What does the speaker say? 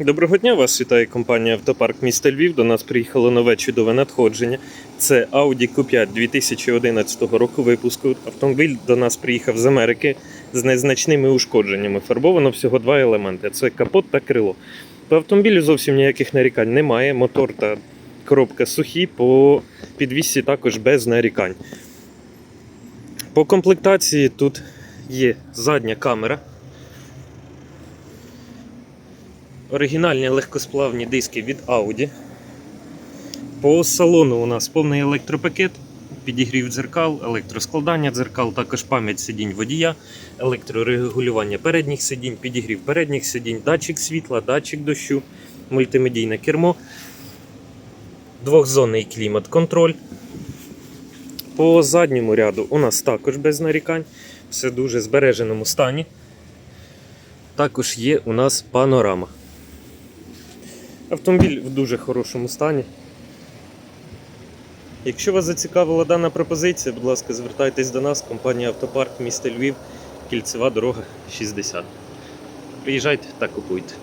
Доброго дня, вас вітає компанія Автопарк міста Львів. До нас приїхало нове чудове надходження. Це Audi Q5 2011 року випуску. Автомобіль до нас приїхав з Америки з незначними ушкодженнями. Фарбовано всього два елементи: це капот та крило. По автомобілю зовсім ніяких нарікань немає. Мотор та коробка сухі, по підвісці також без нарікань. По комплектації тут є задня камера. Оригінальні легкосплавні диски від Audi. По салону у нас повний електропакет, підігрів дзеркал, електроскладання дзеркал, також пам'ять сидінь водія, електрорегулювання передніх сидінь, підігрів передніх сидінь, датчик світла, датчик дощу, мультимедійне кермо, двохзонний клімат-контроль. По задньому ряду у нас також без нарікань, все дуже збереженому стані. Також є у нас панорама. Автомобіль в дуже хорошому стані. Якщо вас зацікавила дана пропозиція, будь ласка, звертайтесь до нас, компанія Автопарк міста Львів, кільцева дорога 60. Приїжджайте та купуйте.